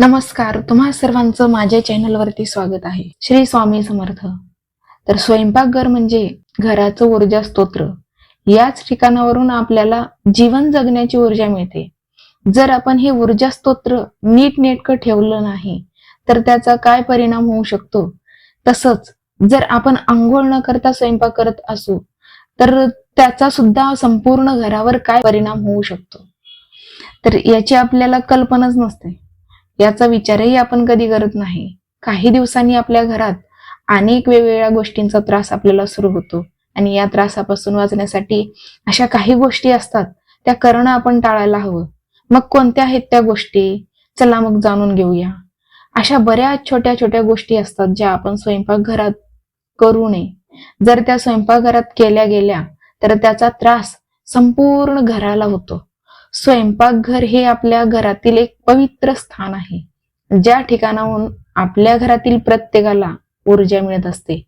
नमस्कार तुम्हा सर्वांचं माझ्या चॅनलवरती स्वागत आहे. श्री स्वामी समर्थ. तर स्वयंपाकघर म्हणजे घराचं ऊर्जा स्तोत्र. याच ठिकाणावरून आपल्याला जीवन जगण्याची ऊर्जा मिळते. जर आपण हे ऊर्जा स्तोत्र नीट नेटकं ठेवलं नाही तर त्याचा काय परिणाम होऊ शकतो? तसंच जर आपण आंघोळ न करता स्वयंपाक करत असू तर त्याचा सुद्धा संपूर्ण घरावर काय परिणाम होऊ शकतो? तर याची आपल्याला कल्पनाच नसते. याचा विचारही आपण कधी करत नाही. काही दिवसांनी आपल्या घरात अनेक वेगवेगळ्या गोष्टींचा त्रास आपल्याला सुरू होतो. आणि या त्रासापासून वाचण्यासाठी अशा काही गोष्टी असतात त्या करणं आपण टाळायला हवं. मग कोणत्या आहेत त्या गोष्टी? चला मग जाणून घेऊया. अशा बऱ्याच छोट्या छोट्या गोष्टी असतात ज्या आपण स्वयंपाकघरात करू नये. जर त्या स्वयंपाकघरात केल्या गेल्या तर त्याचा त्रास संपूर्ण घराला होतो. स्वयंपाकघर हे आपल्या घरातील एक पवित्र स्थान आहे. ज्या ठिकाणाहून आपल्या घरातील प्रत्येकाला ऊर्जा मिळत असते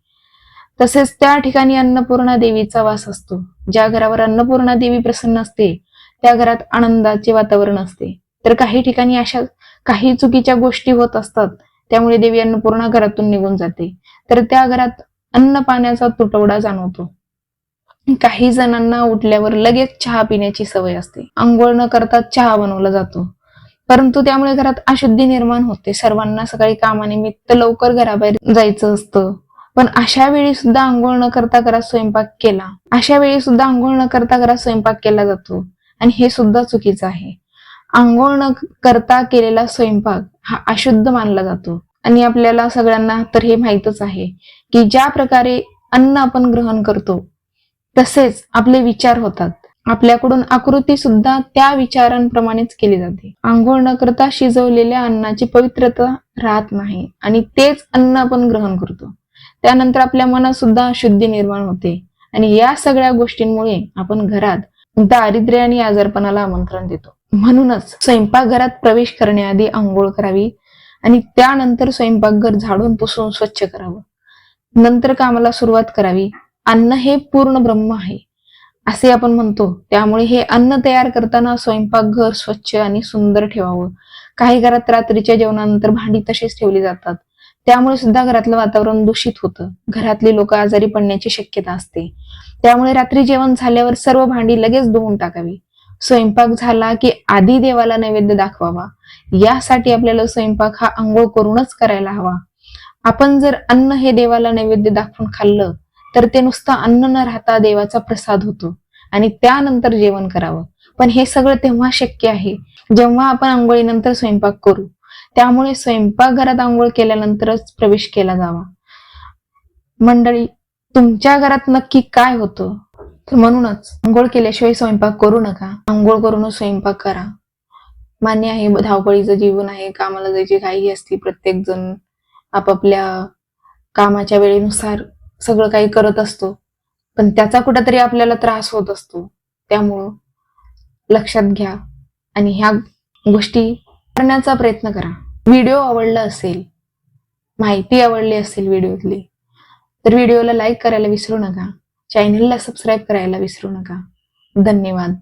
तसेच त्या ठिकाणी अन्नपूर्णा देवीचा वास असतो. ज्या घरावर अन्नपूर्णा देवी प्रसन्न असते त्या घरात आनंदाचे वातावरण असते. तर काही ठिकाणी अशा काही चुकीच्या गोष्टी होत असतात त्यामुळे देवी अन्नपूर्णा घरातून निघून जाते. तर त्या घरात अन्न पाण्याचा तुटवडा जाणवतो. काही जणांना उठल्यावर लगेच चहा पिण्याची सवय असते. आंघोळ न करता चहा बनवला जातो. परंतु त्यामुळे घरात अशुद्धी निर्माण होते. सर्वांना सकाळी कामानिमित्त लवकर घराबाहेर जायचं असतं. पण अशा वेळी सुद्धा आंघोळ न करता घरात स्वयंपाक केला. अशा वेळी सुद्धा आंघोळ न करता घरात स्वयंपाक केला जातो. आणि हे सुद्धा चुकीचं आहे. आंघोळ न करता केलेला स्वयंपाक हा अशुद्ध मानला जातो. आणि आपल्याला सगळ्यांना तर हे माहीतच आहे की ज्या प्रकारे अन्न आपण ग्रहण करतो तसेच आपले विचार होतात. आपल्याकडून आकृती सुद्धा त्या विचारांप्रमाणेच केली जाते. आंघोळ न करता शिजवलेल्या अन्नाची पवित्रता राहत नाही आणि तेच अन्न आपण ग्रहण करतो. त्यानंतर आपल्या मनात सुद्धा अशुद्धी निर्माण होते आणि या सगळ्या गोष्टींमुळे आपण घरात दारिद्र्य आणि आजारपणाला आमंत्रण देतो. म्हणूनच स्वयंपाकघरात प्रवेश करण्याआधी आंघोळ करावी आणि त्यानंतर स्वयंपाकघर झाडून पुसून स्वच्छ करावं. नंतर कामाला सुरुवात करावी अन्न हे पूर्ण ब्रह्म आहे. असे आपण म्हणतो. त्यामुळे हे अन्न तयार करताना स्वयंपाकघर स्वच्छ आणि सुंदर ठेवावं. काही घरात रात्रीच्या जेवणानंतर भांडी तशीच ठेवली जातात. त्यामुळे सुद्धा घरातलं वातावरण दूषित होतं. घरातली लोक आजारी पडण्याची शक्यता असते. त्यामुळे रात्री जेवण झाल्यावर सर्व भांडी लगेच धुवून टाकावी. स्वयंपाक झाला की आधी देवाला नैवेद्य दाखवावा. यासाठी आपल्याला स्वयंपाक हा आंघोळ करूनच करायला हवा. आपण जर अन्न हे देवाला नैवेद्य दाखवून खाल्लं तर ते नुसतं अन्न न राहता देवाचा प्रसाद होतो आणि त्यानंतर जेवण करावं. पण हे सगळं तेव्हा शक्य आहे जेव्हा आपण आंघोळीनंतर स्वयंपाक करू. त्यामुळे स्वयंपाकघरात आंघोळ केल्यानंतरच प्रवेश केला जावा. मंडळी तुमच्या घरात नक्की काय होतं? तर म्हणूनच आंघोळ केल्याशिवाय स्वयंपाक करू नका. आंघोळ करूनच स्वयंपाक करा. मान्य आहे धावपळीचं जीवन आहे कामाला जायची घाई असती प्रत्येक जण आपापल्या कामाच्या वेळेनुसार सगळं काही करत असतो. पण त्याचा कुठेतरी आपल्याला त्रास होत असतो. त्यामुळं लक्षात घ्या आणि ह्या गोष्टी करण्याचा प्रयत्न करा. व्हिडिओ आवडला असेल माहिती आवडली असेल व्हिडिओतली तर व्हिडिओला लाईक करायला विसरू नका. चॅनलला सबस्क्राईब करायला विसरू नका. धन्यवाद.